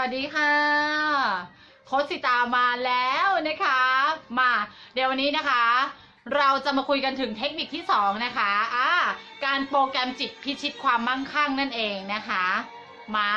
วัสดีค่ะโค้ชสิตามาแล้วนะคะ มาเดี๋ยววันนี้นะคะ เราจะมาคุยกันถึงเทคนิคที่สองนะคะอ่าการโปรแกรมจิตพิชิตความมั่งคั่งนั่นเองนะคะ มา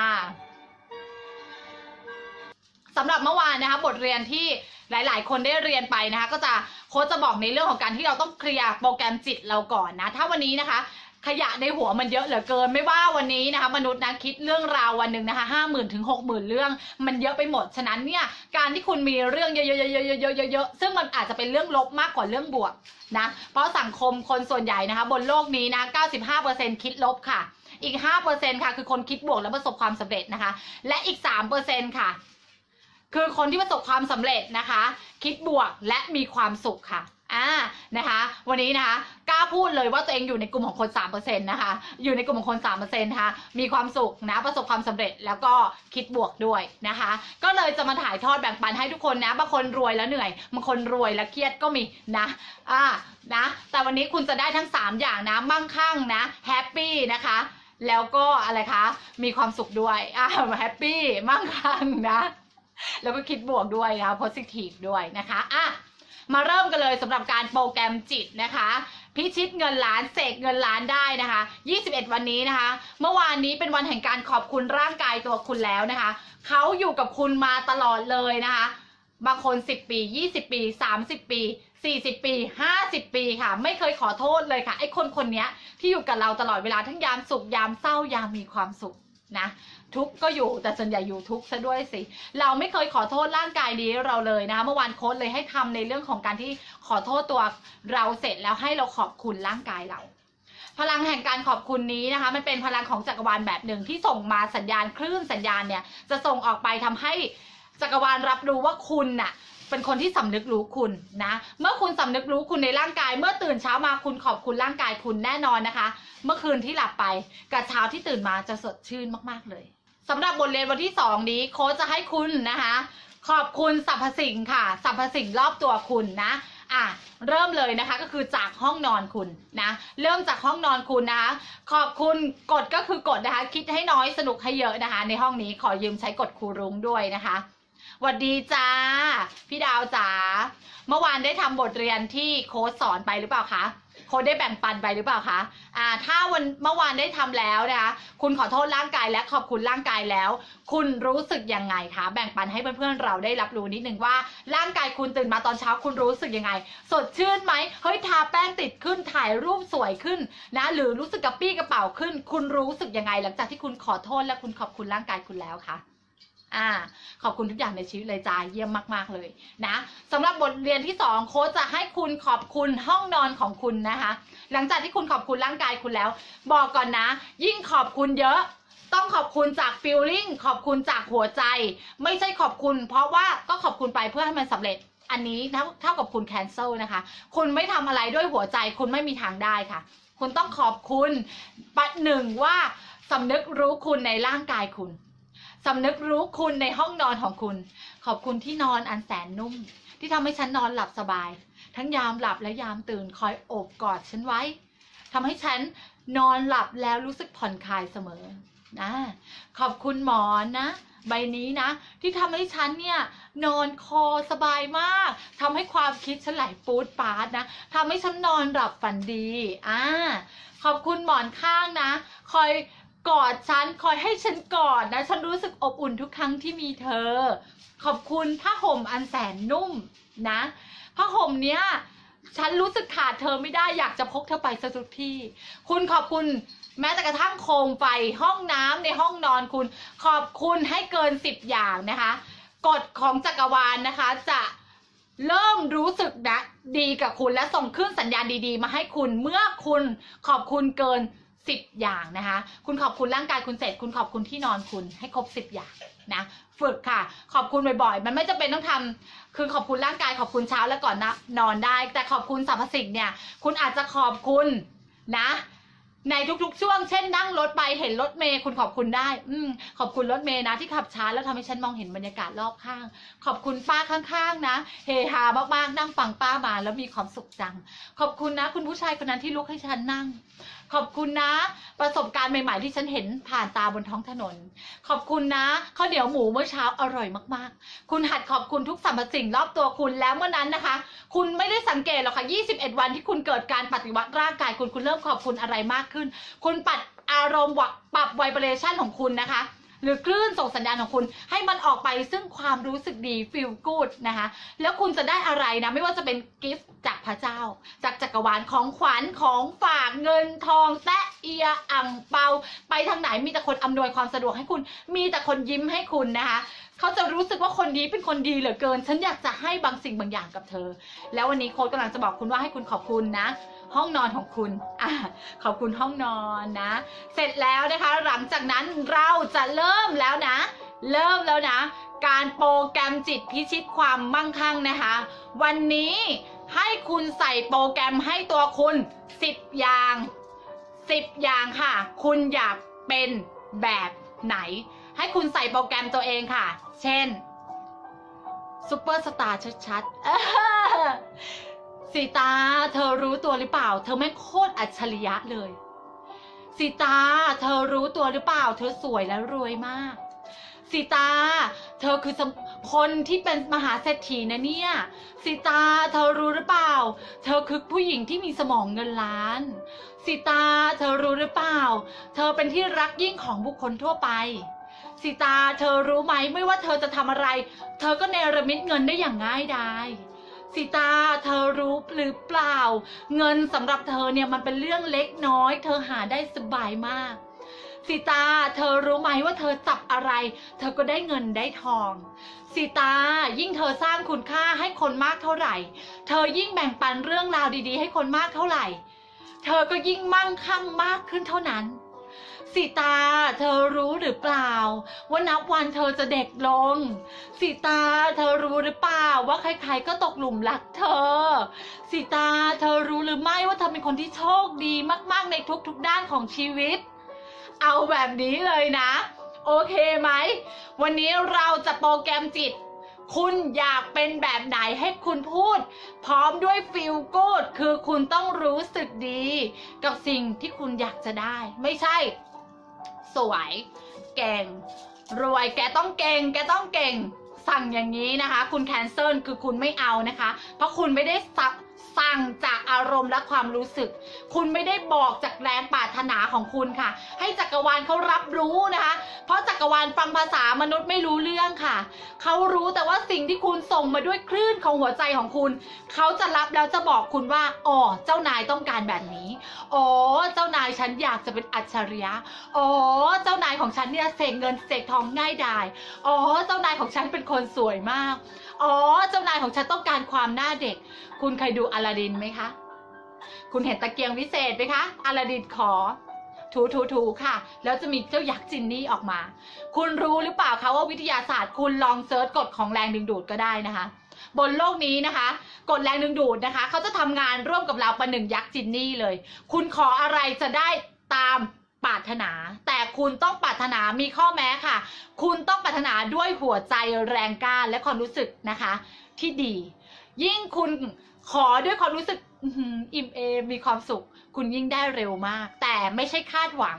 สำหรับเมื่อวานนะคะ บทเรียนที่หลาย ๆ คนได้เรียนไปนะคะ ก็จะโค้ชจะบอกในเรื่องของการที่เราต้องเคลียร์โปรแกรมจิตเราก่อนนะ ถ้าวันนี้นะคะ ขยะในหัวมันเยอะเหลือเกิน ไม่ว่าวันนี้นะคะ มนุษย์นะคิดเรื่องราววันหนึ่งนะคะห้าหมื่นถึงหกหมื่นเรื่อง มันเยอะไปหมด ฉะนั้นเนี่ยการที่คุณมีเรื่องเยอะๆๆๆๆๆซึ่งมันอาจจะเป็นเรื่องลบมากกว่าเรื่องบวกนะเพราะสังคมคนส่วนใหญ่นะคะ บนโลกนี้นะ95%คิดลบค่ะ อีก 5%ค่ะ คือคนคิดบวกและประสบความสำเร็จนะคะ และอีก 3%ค่ะ คือคนที่ประสบความสำเร็จนะคะ คิดบวกและมีความสุขค่ะ อ่านะคะวันนี้นะคะกล้าพูดเลยว่าตัวเองอยู่ในกลุ่มของคน 3%นะคะอยู่ในกลุ่มของคน 3%นะคะมีความสุขนะประสบความสำเร็จแล้วก็คิดบวกด้วยนะคะ ก็เลยจะมาถ่ายทอดแบ่งปันให้ทุกคนนะบางคนรวยแล้วเหนื่อยบางคนรวยแล้วเครียดก็มีนะอ่านะแต่วันนี้คุณจะได้ทั้ง 3 อย่างนะมั่งคั่งนะแฮปปี้นะคะแล้วก็อะไรคะมีความสุขด้วยอ่าแฮปปี้มั่งคั่งนะแล้วก็คิดบวกด้วยนะคะ positive ด้วยนะคะอะ มาเริ่มกันเลยสำหรับการโปรแกรมจิตนะคะ พิชิตเงินล้านเสกเงินล้านได้นะคะ 21 วันนี้นะคะ เมื่อวานนี้เป็นวันแห่งการขอบคุณร่างกายตัวคุณแล้วนะคะเขาอยู่กับคุณมาตลอดเลยนะคะ บางคน 10 ปี 20 ปี 30 ปี40 ปี 50 ปีค่ะ ไม่เคยขอโทษเลยค่ะ ไอ้คนคนนี้ที่อยู่กับเราตลอดเวลาทั้งยามสุขยามเศร้ายามมีความสุขนะ ทุกข์ก็อยู่แต่ส่วนใหญ่อยู่ทุกข์ซะด้วยสิ เราไม่เคยขอโทษร่างกายนี้เราเลยนะคะเมื่อวานโค้ดเลยให้ทำในเรื่องของการที่ขอโทษตัวเราเสร็จแล้วให้เราขอบคุณร่างกายเรา พลังแห่งการขอบคุณนี้นะคะ มันเป็นพลังของจักรวาลแบบหนึ่งที่ส่งมาสัญญาณคลื่นสัญญาณเนี่ย จะส่งออกไปทำให้จักรวาลรับรู้ว่าคุณน่ะเป็นคนที่สำนึกรู้คุณนะ เมื่อคุณสำนึกรู้คุณในร่างกาย เมื่อตื่นเช้ามาคุณขอบคุณร่างกายคุณแน่นอนนะคะ เมื่อคืนที่หลับไปกับเช้าที่ตื่นมาจะสดชื่นมาก ๆเลย สำหรับบทเรียนวันที่สองนี้โค้ชจะให้คุณนะคะ ขอบคุณสรรพสิ่งค่ะสรรพสิ่งรอบตัวคุณนะอะเริ่มเลยนะคะก็คือจากห้องนอนคุณนะเริ่มจากห้องนอนคุณนะคะขอบคุณกฎก็คือกฎนะคะ คิดให้น้อยสนุกให้เยอะนะคะ ในห้องนี้ขอยืมใช้กฎครูรุ้งด้วยนะคะวัดดีจ้า พี่ดาวจ๋าเมื่อวานได้ทำบทเรียนที่โค้ชสอนไปหรือเปล่าคะ โค้ชได้แบ่งปันไปหรือเปล่าคะอ่าถ้าวันเมื่อวานได้ทำแล้วนะคะคุณขอโทษร่างกายและขอบคุณร่างกายแล้ว คุณรู้สึกยังไงคะแบ่งปันให้เพื่อนๆเราได้รับรู้นิดนึงว่าร่างกายคุณตื่นมาตอนเช้าคุณรู้สึกยังไง สดชื่นไหมเฮ้ยทาแป้งติดขึ้นถ่ายรูปสวยขึ้นนะหรือรู้สึกกระปี้กระเป๋าขึ้น คุณรู้สึกยังไง หลังจากที่คุณขอโทษและคุณขอบคุณร่างกายคุณแล้วคะ อ่า ขอบคุณทุกอย่างในชีวิตเลยจ้าเยี่ยมมาก ๆ เลยนะสำหรับบทเรียนที่สองโค้ชจะให้คุณขอบคุณห้องนอนของคุณนะคะ หลังจากที่คุณขอบคุณร่างกายคุณแล้ว บอกก่อนนะ ยิ่งขอบคุณเยอะต้องขอบคุณจากฟีลลิ่งขอบคุณจากหัวใจ ไม่ใช่ขอบคุณ เพราะว่าก็ขอบคุณไปเพื่อให้มันสำเร็จ อันนี้เท่ากับคุณแคนเซิลนะคะ คุณไม่ทำอะไรด้วยหัวใจ คุณไม่มีทางได้ค่ะ คุณต้องขอบคุณปัดหนึ่งว่าสำนึกรู้คุณในร่างกายคุณ สำนึกรู้คุณในห้องนอนของคุณ ขอบคุณที่นอนอันแสนนุ่ม ที่ทำให้ฉันนอนหลับสบาย ทั้งยามหลับและยามตื่นคอยโอบกอดฉันไว้ทำให้ฉันนอนหลับแล้วรู้สึกผ่อนคลายเสมอนะขอบคุณหมอนนะ ใบนี้นะ ที่ทำให้ฉันเนี่ยนอนคอสบายมากทำให้ความคิดฉันไหลปูดปาดนะทำให้ฉันนอนหลับฝันดีอ่าขอบคุณหมอนข้างนะ คอย กอดฉันคอยให้ฉันกอดนะ ฉันรู้สึกอบอุ่นทุกครั้งที่มีเธอ ขอบคุณผ้าห่มอันแสนนุ่มนะผ้าห่มเนี้ยฉันรู้สึกขาดเธอไม่ได้อยากจะพกเธอไปสักทุกที่ คุณขอบคุณแม้แต่กระทั่งโคมไฟห้องน้ำในห้องนอนคุณ ขอบคุณให้เกินสิบอย่างนะคะกฎของจักรวาลนะคะ จะเริ่มรู้สึกนะดีกับคุณและส่งขึ้นสัญญาณดี ๆ มาให้คุณเมื่อคุณขอบคุณเกิน สิบอย่างนะคะ คุณขอบคุณร่างกายคุณเสร็จ คุณขอบคุณที่นอนคุณให้ครบสิบอย่างนะฝึกค่ะ ขอบคุณบ่อยๆ มันไม่จำเป็นต้องทำคือขอบคุณร่างกายขอบคุณเช้าและก่อนนะนอนได้ แต่ขอบคุณสรรพสิ่งเนี่ย คุณอาจจะขอบคุณนะ ในทุกๆ ช่วง เช่นนั่งรถไปเห็นรถเมย์คุณขอบคุณได้ อืมขอบคุณรถเมย์นะที่ขับช้าแล้วทำให้ฉันมองเห็นบรรยากาศรอบข้าง ขอบคุณป้าข้างๆ นะ เฮฮามากๆนั่งฟังป้ามาแล้วมีความสุขจัง ขอบคุณนะ คุณผู้ชายคนนั้นที่ลุกให้ฉันนั่ง ขอบคุณนะ ประสบการณ์ใหม่ๆ ที่ฉันเห็นผ่านตาบนท้องถนน ขอบคุณนะข้าวเหนียวหมูเมื่อเช้าอร่อยมากๆ คุณหัดขอบคุณทุกสรรพสิ่งรอบตัวคุณแล้วเมื่อนั้นนะคะ คุณไม่ได้สังเกตหรอกค่ะ 21 วันที่คุณเกิดการปฏิวัติร่างกายคุณคุณเริ่มขอบคุณอะไรมากขึ้น คุณปัดอารมณ์วะปรับไวเบรชันของคุณนะคะ หรือคลื่นส่งสัญญาณของคุณ ให้มันออกไปซึ่งความรู้สึกดีฟิลกูดนะคะแล้วคุณจะได้อะไรนะไม่ว่าจะเป็นกิฟต์จากพระเจ้า จากจักรวาลของขวัญของฝากเงินทองแซะเอียอ่างเปา ไปทางไหนมีแต่คนอำนวยความสะดวกให้คุณ มีแต่คนยิ้มให้คุณนะคะ เขาจะรู้สึกว่าคนนี้เป็นคนดีเหลือเกิน ฉันอยากจะให้บางสิ่งบางอย่างกับเธอ แล้ววันนี้โค้ดกำลังจะบอกคุณว่าให้คุณขอบคุณนะ ห้องนอนของคุณอะขอบคุณห้องนอนนะ เสร็จแล้วนะคะ หลังจากนั้นเราจะเริ่มแล้วนะ เริ่มแล้วนะ การโปรแกรมจิตพิชิตความมั่งคั่งนะคะ วันนี้ให้คุณใส่โปรแกรมให้ตัวคุณ10อย่าง10 อย่างค่ะ คุณอยากเป็นแบบไหน ให้คุณใส่โปรแกรมตัวเองค่ะ เช่นซูเปอร์สตาร์ชัดๆสีตาเธอรู้ตัวหรือเปล่า เธอไม่งโคตรอัจฉริยะเลยสีตาเธอรู้ตัวหรือเปล่า เธอสวยและรวยมากสีตา เธอคือคนที่เป็นมหาเศรษฐีนะเนี่ยสีตา เธอรู้หรือเปล่า เธอคือผู้หญิงที่มีสมองเงินล้าน สีตาเธอรู้หรือเปล่า เธอเป็นที่รักยิ่งของบุคคลทั่วไปสีตาเธอรู้ไหมไม่ว่าเธอจะทำอะไร เธอก็เนรมิตเงินได้อย่างง่ายดายสีตาเธอรู้หรือเปล่า เงินสำหรับเธอเนี่ยมันเป็นเรื่องเล็กน้อย เธอหาได้สบายมากสีตา เธอรู้ไหมว่าเธอจับอะไร เธอก็ได้เงินได้ทองสีตา ยิ่งเธอสร้างคุณค่าให้คนมากเท่าไหร่ เธอยิ่งแบ่งปันเรื่องราวดีๆ ให้คนมากเท่าไหร่ เธอก็ยิ่งมั่งคั่งมากขึ้นเท่านั้นสีตา เธอรู้หรือเปล่า ว่านับวันเธอจะเด็กลงสีตา เธอรู้หรือเปล่า ว่าใครๆก็ตกหลุมรักเธอสีตา เธอรู้หรือไม่ว่าเธอเป็นคนที่โชคดีมากๆในทุกๆด้านของชีวิต เอาแบบนี้เลยนะ โอเคไหม วันนี้เราจะโปรแกรมจิต คุณอยากเป็นแบบไหนให้คุณพูด พร้อมด้วยฟิลกูดคือคุณต้องรู้สึกดี กับสิ่งที่คุณอยากจะได้ ไม่ใช่ สวย เก่ง รวยแกต้องเก่ง แกต้องเก่ง สั่งอย่างนี้นะคะ คุณแคนเซิลคือคุณไม่เอานะคะ เพราะคุณไม่ได้ซับ สั่งจากอารมณ์และความรู้สึก คุณไม่ได้บอกจากแรงปรารถนาของคุณค่ะ ให้จักรวาลเขารับรู้นะคะ เพราะจักรวาลฟังภาษามนุษย์ไม่รู้เรื่องค่ะ เขารู้แต่ว่าสิ่งที่คุณส่งมาด้วยคลื่นของหัวใจของคุณ เขาจะรับแล้วจะบอกคุณว่า อ๋อ เจ้านายต้องการแบบนี้ อ๋อ เจ้านายฉันอยากจะเป็นอัจฉริยะ อ๋อ เจ้านายของฉันเนี่ยเสกเงินเสกทองง่ายดาย อ๋อ เจ้านายของฉันเป็นคนสวยมากอ๋อ เจ้านายของฉันต้องการความหน้าเด็ก คุณเคยดูอลาดินไหมคะ คุณเห็นตะเกียงวิเศษไหมคะอลาดินขอ ถูถูถูค่ะ แล้วจะมีเจ้ายักษ์จินนี่ออกมา คุณรู้หรือเปล่าคะว่าวิทยาศาสตร์ คุณลองเซิร์ชกฎของแรงดึงดูดก็ได้นะคะ บนโลกนี้นะคะกฎแรงดึงดูดนะคะ เขาจะทำงานร่วมกับเราประหนึ่งยักษ์จินนี่เลย คุณขออะไรจะได้ตาม ปรารถนา แต่คุณต้องปรารถนามีข้อแม้ค่ะ คุณต้องปรารถนาด้วยหัวใจแรงกล้าและความรู้สึกนะคะ ที่ดี ยิ่งคุณขอด้วยความรู้สึกอิ่มเอมมีความสุข คุณยิ่งได้เร็วมาก แต่ไม่ใช่คาดหวัง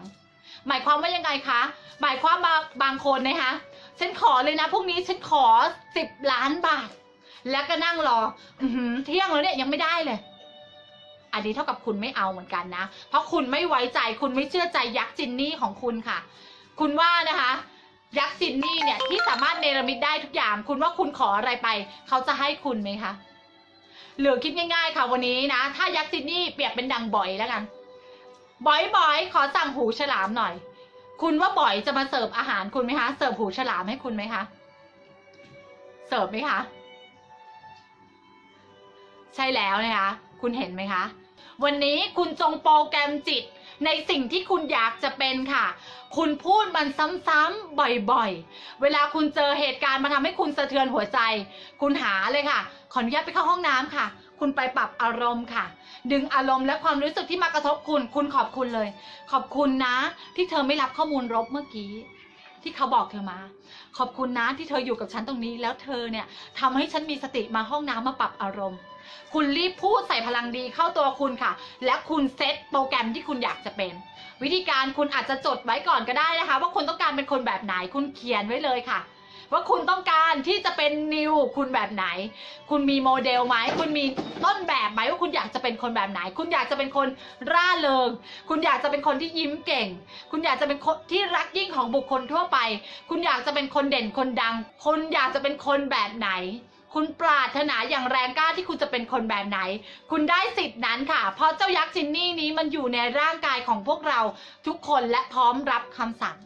หมายความว่ายังไงคะหมายความว่าบางคนนะคะฉันขอเลยนะพรุ่งนี้ฉันขอสิบล้านบาท แล้วก็นั่งรออเที่ยงแล้วเนี่ยยังไม่ได้เลย อันนี้เท่ากับคุณไม่เอาเหมือนกันนะ เพราะคุณไม่ไว้ใจคุณไม่เชื่อใจยักษ์จินนี่ของคุณค่ะ คุณว่านะคะ ยักษ์จินนี่เนี่ยที่สามารถเนรมิตได้ทุกอย่าง คุณว่าคุณขออะไรไป เขาจะให้คุณไหมคะหรือคิดง่ายๆค่ะวันนี้นะ ถ้ายักษ์จินนี่เปรียบเป็นดังบ่อยแล้วกันบ่อยบ่อยขอสั่งหูฉลามหน่อย คุณว่าบ่อยจะมาเสิร์ฟอาหารคุณไหมคะเสิร์ฟหูฉลามให้คุณไหมคะเสิร์ฟไหมคะใช่แล้วนะคะ คุณเห็นไหมคะ วันนี้คุณจงโปรแกรมจิต ในสิ่งที่คุณอยากจะเป็นค่ะ คุณพูดมันซ้ำๆบ่อยๆ เวลาคุณเจอเหตุการณ์มาทำให้คุณสะเทือนหัวใจ คุณหาเลยค่ะ ขออนุญาตไปเข้าห้องน้ำค่ะ คุณไปปรับอารมณ์ค่ะ ดึงอารมณ์และความรู้สึกที่มากระทบคุณ คุณขอบคุณเลย ขอบคุณนะ ที่เธอไม่รับข้อมูลรบเมื่อกี้ที่เขาบอกเธอมา ขอบคุณนะที่เธออยู่กับฉันตรงนี้ แล้วเธอเนี่ยทำให้ฉันมีสติมาห้องน้ำมาปรับอารมณ์ คุณรีบพูดใส่พลังดีเข้าตัวคุณค่ะ และคุณเซตโปรแกรมที่คุณอยากจะเป็น วิธีการคุณอาจจะจดไว้ก่อนก็ได้นะคะ ว่าคุณต้องการเป็นคนแบบไหนคุณเขียนไว้เลยค่ะ ว่าคุณต้องการที่จะเป็นนิวคุณแบบไหน คุณมีโมเดลไหมคุณมีต้นแบบไหมว่าคุณอยากจะเป็นคนแบบไหน คุณอยากจะเป็นคนร่าเริง คุณอยากจะเป็นคนที่ยิ้มเก่ง คุณอยากจะเป็นคนที่รักยิ่งของบุคคลทั่วไป คุณอยากจะเป็นคนเด่นคนดังคุณอยากจะเป็นคนแบบไหน คุณปรารถนาอย่างแรงกล้าที่คุณจะเป็นคนแบบไหน คุณได้สิทธิ์นั้นค่ะ เพราะเจ้ายักษ์จินนี่นี้มันอยู่ในร่างกายของพวกเราทุกคนและพร้อมรับคำสั่ง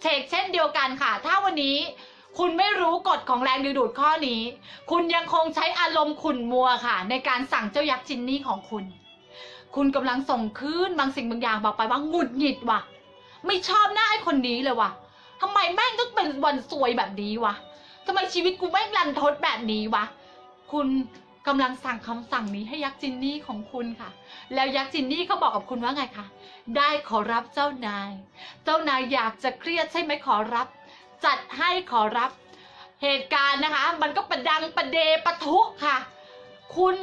เชกเช่นเดียวกันค่ะ ถ้าวันนี้คุณไม่รู้กฎของแรงดึงดูดข้อนี้ คุณยังคงใช้อารมณ์ขุ่นมัวค่ะ ในการสั่งเจ้ายักษ์จินนี่ของคุณ คุณกำลังส่งคลื่นบางสิ่งบางอย่างบอกไปว่าหงุดหงิดว่ะ ไม่ชอบหน้าไอ้คนนี้เลยว่ะทำไมแม่งต้องเป็นวันซวยแบบนี้วะ ทำไมชีวิตกูแม่รันทดแบบนี้วะ คุณกำลังสั่งคำสั่งนี้ให้ยักษ์จินนี่ของคุณค่ะ แล้วยักษ์จินนี่เขาบอกกับคุณว่าไงคะ ได้ขอรับเจ้านาย เจ้านายอยากจะเครียดใช่ไหมขอรับ จัดให้ขอรับ เหตุการณ์นะคะ มันก็ประดังประเดประทุกค่ะ คุณ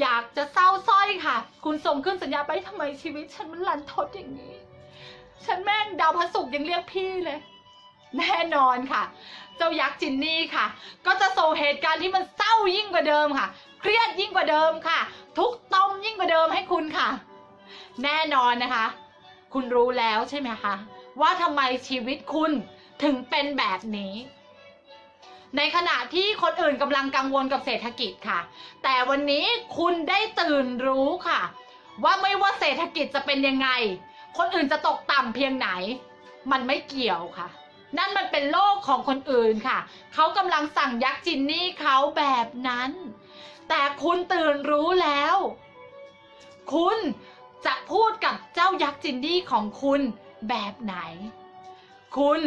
อยากจะเศร้าสร้อยค่ะ คุณส่งขึ้นสัญญาไปทำไมชีวิต ฉันมันลันทดอย่างนี้ ฉันแม่งดาวพระศุกร์ยังเรียกพี่เลย แน่นอนค่ะ เจ้ายักษ์จินนี่ค่ะ ก็จะส่งเหตุการณ์ที่มันเศร้ายิ่งกว่าเดิมค่ะ เครียดยิ่งกว่าเดิมค่ะ ทุกข์ตมยิ่งกว่าเดิมให้คุณค่ะ แน่นอนนะคะ คุณรู้แล้วใช่ไหมคะว่าทำไมชีวิตคุณถึงเป็นแบบนี้ ในขณะที่คนอื่นกำลังกังวลกับเศรษฐกิจค่ะ แต่วันนี้คุณได้ตื่นรู้ค่ะ ว่าไม่ว่าเศรษฐกิจจะเป็นยังไง คนอื่นจะตกต่ำเพียงไหน มันไม่เกี่ยวค่ะ นั่นมันเป็นโลกของคนอื่นค่ะ เขากำลังสั่งยักษ์จินนี่เขาแบบนั้น แต่คุณตื่นรู้แล้ว คุณจะพูดกับเจ้ายักษ์จินนี่ของคุณแบบไหน คุณ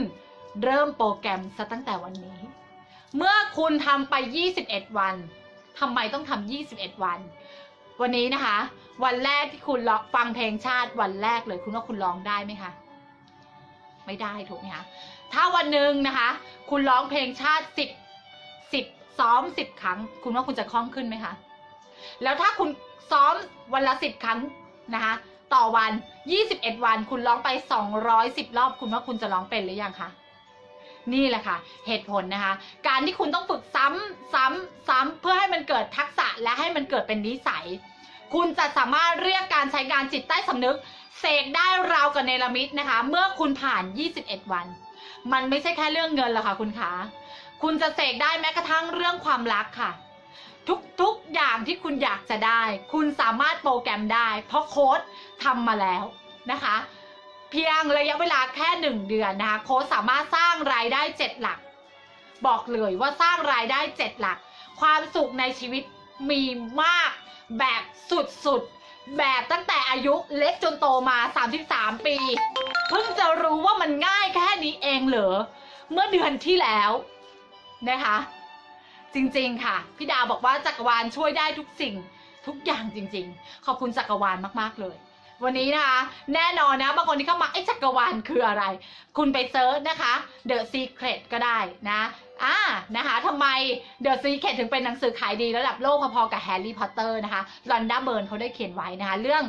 เริ่มโปรแกรมซะตั้งแต่วันนี้ เมื่อคุณทำไป 21 วันทำไมต้องทำ21 วัน วันนี้นะคะ วันแรกที่คุณฟังเพลงชาติวันแรกเลย คุณว่าคุณร้องได้ไหมคะ ไม่ได้ถูกไหมคะ ถ้าวันหนึ่งนะคะ คุณร้องเพลงชาติสิบสิบซ้อมสิบครั้ง คุณว่าคุณจะคล่องขึ้นไหมคะ แล้วถ้าคุณซ้อมวันละสิบครั้งนะคะ ต่อวันยี่สิบเอ็ดวัน คุณร้องไปสองร้อยสิบรอบ คุณว่าคุณจะร้องเป็นหรือยังคะนี่แหละค่ะ เหตุผลนะคะ การที่คุณต้องฝึกซ้ำซ้ำซ้ำเพื่อให้มันเกิดทักษะและให้มันเกิดเป็นนิสัย คุณจะสามารถเรียกการใช้งานจิตใต้สำนึก เสกได้ราวกับเนรมิตนะคะ เมื่อคุณผ่าน 21 วัน มันไม่ใช่แค่เรื่องเงินหรอกค่ะคุณคะคุณจะเสกได้แม้กระทั่งเรื่องความรักค่ะ ทุกๆอย่างที่คุณอยากจะได้ คุณสามารถโปรแกรมได้ เพราะโค้ดทำมาแล้วนะคะ เพียงระยะเวลาแค่หนึ่งเดือนนะคะโค้ดสามารถสร้างรายได้เจ็ดหลัก บอกเลยว่าสร้างรายได้เจ็ดหลัก ความสุขในชีวิตมีมากแบบสุดๆแบบตั้งแต่อายุเล็กจนโตมา 33 ปี เพิ่งจะรู้ว่ามันง่ายแค่นี้เองเหรอ เมื่อเดือนที่แล้วนะคะ จริงๆค่ะพี่ดาวบอกว่าจักรวาลช่วยได้ทุกสิ่งทุกอย่างจริง ๆ ขอบคุณจักรวาลมากๆเลย วันนี้นะคะ แน่นอนนะบางคนที่เข้ามาไอ้จักรวาลคืออะไร คุณไปเซิร์ชนะคะ The Secret ก็ได้นะอ่านะคะทำไม The Secret ถึงเป็นหนังสือขายดีระดับโลกพอๆกับแฮร์รี่พอตเตอร์นะคะลอนดาเบิร์นเขาได้เขียนไว้นะคะ เรื่อง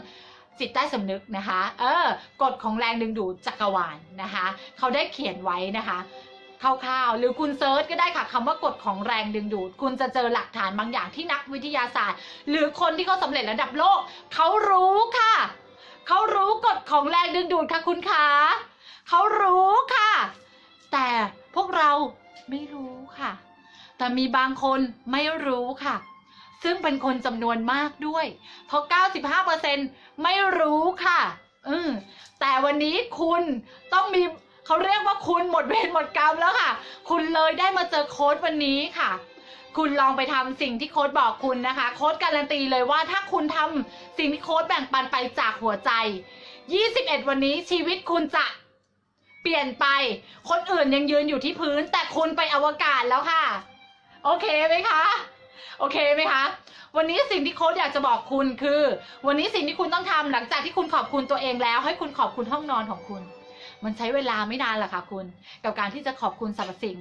จิตใต้สำนึกนะคะ เออกฎของแรงดึงดูดจักรวาลนะคะ เขาได้เขียนไว้นะคะคร่าวๆ หรือคุณเซิร์ชก็ได้ค่ะคำว่ากฎของแรงดึงดูด คุณจะเจอหลักฐานบางอย่างที่นักวิทยาศาสตร์ หรือคนที่เขาสำเร็จระดับโลก เขารู้ค่ะ เขารู้กฎของแรงดึงดูดค่ะคุณคะเขารู้ค่ะ แต่พวกเราไม่รู้ค่ะ แต่มีบางคนไม่รู้ค่ะ ซึ่งเป็นคนจำนวนมากด้วย เพราะ 95%ไม่รู้ค่ะอืมแต่วันนี้คุณต้องมีเขาเรียกว่าคุณหมดเวรหมดกรรมแล้วค่ะ คุณเลยได้มาเจอโค้ดวันนี้ค่ะ คุณลองไปทำสิ่งที่โค้ดบอกคุณนะคะ โค้ดการันตีเลยว่าถ้าคุณทำสิ่งที่โค้ดแบ่งปันไปจากหัวใจ 21 วันนี้ชีวิตคุณจะเปลี่ยนไป คนอื่นยังยืนอยู่ที่พื้น แต่คุณไปอวกาศแล้วค่ะ โอเคไหมคะ โอเคไหมคะ วันนี้สิ่งที่โค้ดอยากจะบอกคุณคือ วันนี้สิ่งที่คุณต้องทำหลังจากที่คุณขอบคุณตัวเองแล้ว ให้คุณขอบคุณห้องนอนของคุณ มันใช้เวลาไม่นานหรอกค่ะคุณ กับการที่จะขอบคุณสรรพสิ่ง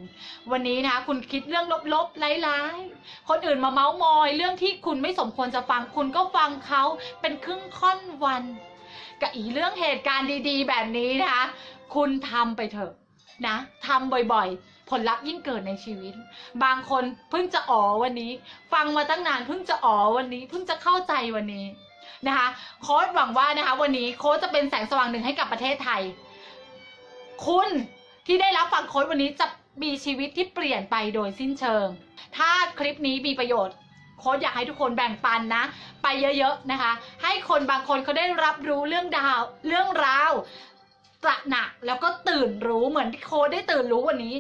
วันนี้นะคะคุณคิดเรื่องลบๆร้ายๆคนอื่นมาเมาส์มอย เรื่องที่คุณไม่สมควรจะฟังคุณก็ฟังเขาเป็นครึ่งค่อนวัน กับอีเรื่องเหตุการณ์ดี ๆ แบบนี้นะคะ คุณทำไปเถอะนะทำบ่อยๆ ผลลัพธ์ยิ่งเกิดในชีวิต บางคนเพิ่งจะอ๋อวันนี้ ฟังมาตั้งนานเพิ่งจะอ๋อวันนี้ เพิ่งจะเข้าใจวันนี้นะคะโค้ดหวังว่านะคะ วันนี้โค้ดจะเป็นแสงสว่างหนึ่งให้กับประเทศไทย คุณที่ได้รับฟังโค้ดวันนี้จะมีชีวิตที่เปลี่ยนไปโดยสิ้นเชิง ถ้าคลิปนี้มีประโยชน์โค้ดอยากให้ทุกคนแบ่งปันนะ ไปเยอะๆนะคะ ให้คนบางคนเขาได้รับรู้เรื่องดาว เรื่องราว ตระหนักแล้วก็ตื่นรู้เหมือนที่โค้ดได้ตื่นรู้วันนี้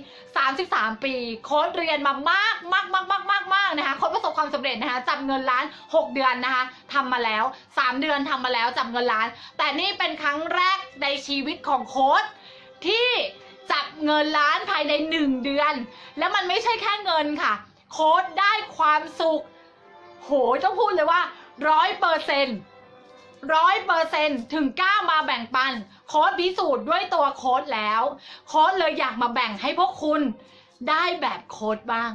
33 ปี โค้ดเรียนมามากมากมากมากมากมากนะคะโค้ดประสบความสำเร็จนะคะจับเงินล้าน 6 เดือนนะคะทำมาแล้ว 3 เดือนทำมาแล้วจับเงินล้าน แต่นี่เป็นครั้งแรกในชีวิตของโค้ดที่จับเงินล้านภายใน 1 เดือน แล้วมันไม่ใช่แค่เงินค่ะ โค้ดได้ความสุข โหต้องพูดเลยว่าร้อยเปอร์เซ็นต์ร้อยเปอร์เซ็นต์ถึงกล้ามาแบ่งปัน โค้ดพิสูจน์ด้วยตัวโค้ดแล้ว โค้ดเลยอยากมาแบ่งให้พวกคุณได้แบบโค้ดบ้าง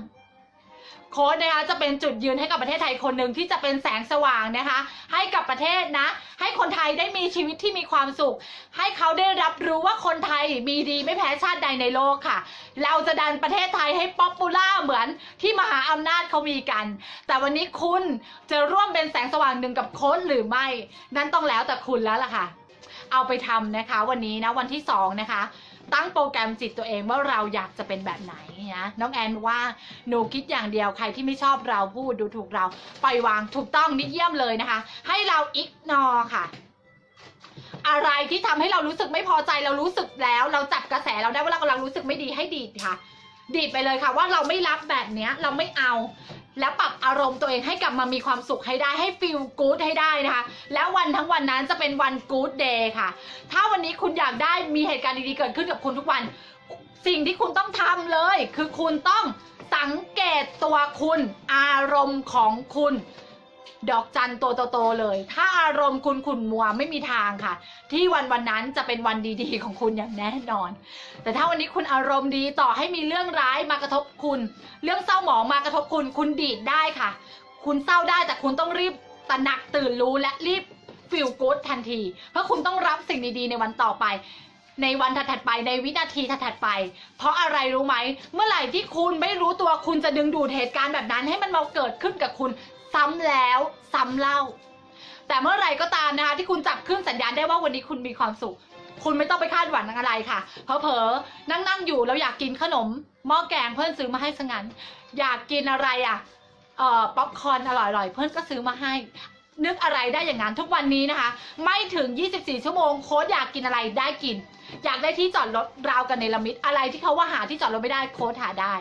โค้ดนะคะจะเป็นจุดยืนให้กับประเทศไทยคนหนึ่งที่จะเป็นแสงสว่างนะคะ ให้กับประเทศนะ ให้คนไทยได้มีชีวิตที่มีความสุข ให้เขาได้รับรู้ว่าคนไทยมีดีไม่แพ้ชาติใดในโลกค่ะ เราจะดันประเทศไทยให้ป๊อปปูล่าเหมือนที่มหาอำนาจเขามีกัน แต่วันนี้คุณจะร่วมเป็นแสงสว่างหนึ่งกับโค้ดหรือไม่ นั่นต้องแล้วแต่คุณแล้วล่ะค่ะ เอาไปทำนะคะ วันนี้นะวันที่สองนะคะ ตั้งโปรแกรมจิตตัวเองว่าเราอยากจะเป็นแบบไหนนะน้องแอนว่าหนูคิดอย่างเดียวใครที่ไม่ชอบเราพูดดูถูกเราปล่อยวางถูกต้องนี่เยี่ยมเลยนะคะ ให้เราอิกนอค่ะอะไรที่ทำให้เรารู้สึกไม่พอใจเรารู้สึกแล้ว เราจับกระแสเราได้ว่าเรากำลังรู้สึกไม่ดีให้ดีค่ะ ดีดไปเลยค่ะว่าเราไม่รับแบบเนี้ยเราไม่เอา แล้วปรับอารมณ์ตัวเองให้กลับมามีความสุขให้ได้ให้ฟีลกู๊ดให้ได้นะคะ แล้ววันทั้งวันนั้นจะเป็นวันกู๊ดเดย์ค่ะ ถ้าวันนี้คุณอยากได้มีเหตุการณ์ดีๆเกิดขึ้นกับคุณทุกวัน สิ่งที่คุณต้องทำเลย คือคุณต้องสังเกตตัวคุณอารมณ์ของคุณ ดอกจันตัวโตๆเลย ถ้าอารมณ์คุณขุ่นมัวไม่มีทางค่ะ ที่วันวันนั้นจะเป็นวันดีๆ ของคุณอย่างแน่นอน แต่ถ้าวันนี้คุณอารมณ์ดีต่อให้มีเรื่องร้ายมากระทบคุณ เรื่องเศร้าหมองมากระทบคุณ คุณดีดได้ค่ะ คุณเศร้าได้แต่คุณต้องรีบตระหนักตื่นรู้และรีบฟีลกู๊ดทันที เพราะคุณต้องรับสิ่งดีๆ ในวันต่อไปในวันถัดๆไปในวินาทีถัดๆไป เพราะอะไรรู้ไหม เมื่อไหร่ที่คุณไม่รู้ตัวคุณจะดึงดูดเหตุการณ์แบบนั้น ให้มันมาเกิดขึ้นกับคุณ ซ้ำแล้วซ้ำเล่า แต่เมื่อไรก็ตามนะคะ ที่คุณจับขึ้นสัญญาณได้ว่าวันนี้คุณมีความสุข คุณไม่ต้องไปคาดหวังอะไรค่ะเพอๆนั่งๆอยู่แล้วอยากกินขนมหม้อแกงเพื่อนซื้อมาให้ซะงั้น อยากกินอะไรอะเอ่อป๊อปคอร์นอร่อยๆ เพื่อนก็ซื้อมาให้นึกอะไรได้อย่างนั้นทุกวันนี้นะคะ ไม่ถึง 24 ชั่วโมงโค้ดอยากกินอะไรได้กิน อยากได้ที่จอดรถราวกันในละมิดอะไรที่เขาว่าหาที่จอดรถไม่ได้โค้ดหาได้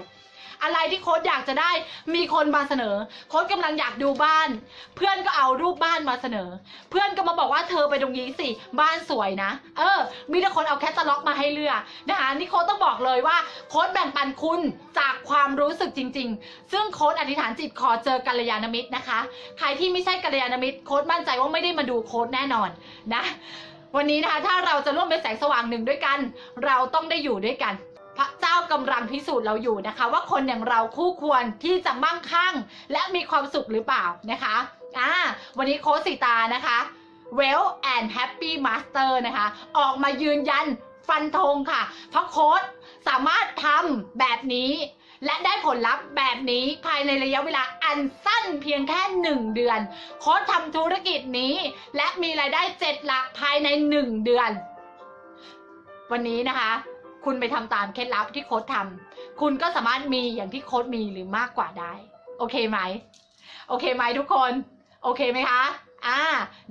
อะไรที่โค้ดอยากจะได้มีคนมาเสนอ โค้ดกำลังอยากดูบ้าน เพื่อนก็เอารูปบ้านมาเสนอ เพื่อนก็มาบอกว่าเธอไปตรงนี้สิบ้านสวยนะ เออ มีแต่คนเอาแคตตาล็อกมาให้เลือกนะคะนี่โค้ดต้องบอกเลยว่าโค้ดแบ่งปันคุณจากความรู้สึกจริง ๆ ซึ่งโค้ดอธิษฐานจิตขอเจอกัลยาณมิตรนะคะ ใครที่ไม่ใช่กัลยาณมิตรโค้ดมั่นใจว่าไม่ได้มาดูโค้ดแน่นอนนะวันนี้นะคะถ้าเราจะร่วมเป็นแสงสว่างหนึ่งด้วยกัน เราต้องได้อยู่ด้วยกัน พระเจ้ากำลังพิสูจน์เราอยู่นะคะ ว่าคนอย่างเราคู่ควรที่จะมั่งคั่ง และมีความสุขหรือเปล่านะคะอ่าวันนี้โค้ชสีตานะคะ Well and Happy Master นะคะ ออกมายืนยันฟันธงค่ะ เพราะโค้ชสามารถทำแบบนี้และได้ผลลัพธ์แบบนี้ภายในระยะเวลาอันสั้นเพียงแค่ 1 เดือน โค้ชทำธุรกิจนี้ และมีรายได้ 7 หลักภายใน 1 เดือน วันนี้นะคะ คุณไปทำตามเคล็ดลับที่โค้ดทำคุณก็สามารถมีอย่างที่โค้ดมีหรือมากกว่าได้ โอเคไหม โอเคไหมทุกคน โอเคไหมคะอ่า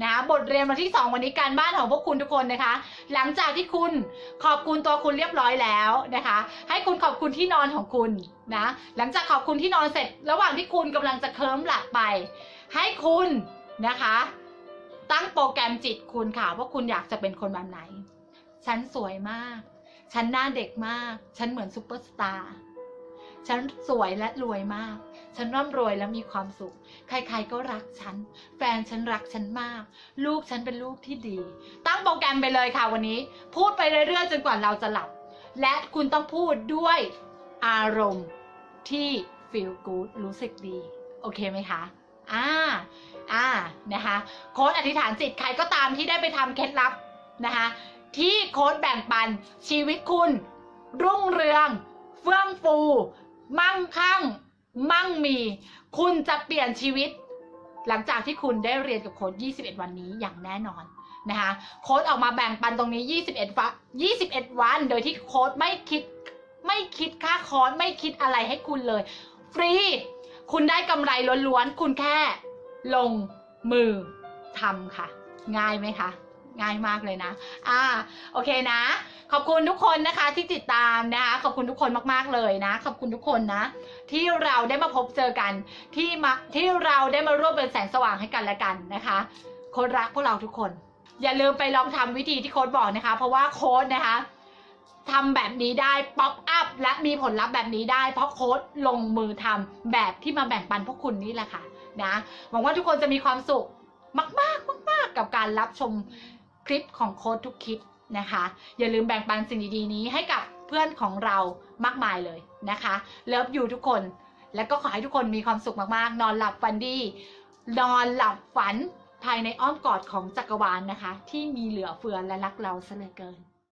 นะคะบทเรียนวันที่ 2 วันนี้การบ้านของพวกคุณทุกคนนะคะ หลังจากที่คุณขอบคุณตัวคุณเรียบร้อยแล้วนะคะ ให้คุณขอบคุณที่นอนของคุณนะ หลังจากขอบคุณที่นอนเสร็จ ระหว่างที่คุณกำลังจะเคลิ้มหลับไป ให้คุณนะคะ ตั้งโปรแกรมจิตคุณค่ะว่าคุณอยากจะเป็นคนแบบไหน ฉันสวยมาก ฉันหน้าเด็กมาก ฉันเหมือนซูเปอร์สตาร์ ฉันสวยและรวยมาก ฉันร่ำรวยและมีความสุข ใครๆก็รักฉัน แฟนฉันรักฉันมาก ลูกฉันเป็นลูกที่ดี ตั้งโปรแกรมไปเลยค่ะวันนี้ พูดไปเรื่อยๆจนกว่าเราจะหลับ และคุณต้องพูดด้วยอารมณ์ที่ feel good รู้สึกดี โอเคไหมคะ อ่า อ่า นะคะ โค้ดอธิษฐานจิต ใครก็ตามที่ได้ไปทำเคล็ดลับนะคะ ที่โค้ดแบ่งปัน ชีวิตคุณ รุ่งเรือง เฟื่องฟู มั่งคั่ง มั่งมี คุณจะเปลี่ยนชีวิต หลังจากที่คุณได้เรียนกับโค้ด21 วันนี้อย่างแน่นอนนะคะโค้ดออกมาแบ่งปันตรงนี้ 21วัน21 วัน โดยที่โค้ดไม่คิดไม่คิดค่าคอร์สไม่คิดอะไรให้คุณเลย ฟรี คุณได้กำไรล้วนๆ คุณแค่ลงมือทำค่ะ ง่ายไหมคะ ง่ายมากเลยนะ อ่า โอเคนะ ขอบคุณทุกคนนะคะที่ติดตามนะคะ ขอบคุณทุกคนมากๆเลยนะ ขอบคุณทุกคนนะ ที่เราได้มาพบเจอกัน ที่มาที่เราได้มาร่วมเป็นแสงสว่างให้กันและกันนะคะ โค้ดรักพวกเราทุกคน อย่าลืมไปลองทำวิธีที่โค้ดบอกนะคะ เพราะว่าโค้ดนะคะทำแบบนี้ได้ป๊อปอัพและมีผลลัพธ์แบบนี้ได้เพราะโค้ดลงมือทำแบบที่มาแบ่งปันพวกคุณนี่แหละค่ะนะหวังว่าทุกคนจะมีความสุขมาก ๆ มาก ๆ กับการรับชม คลิปของโค้ดทุกคลิปนะคะ อย่าลืมแบ่งปันสิ่งดีๆนี้ให้กับเพื่อนของเรามากมายเลยนะคะเลิฟอยู่ทุกคน แล้วก็ขอให้ทุกคนมีความสุขมากๆ นอนหลับฝันดี นอนหลับฝันภายในอ้อมกอดของจักรวาลนะคะ ที่มีเหลือเฟือและรักเราเสเหลือเกิน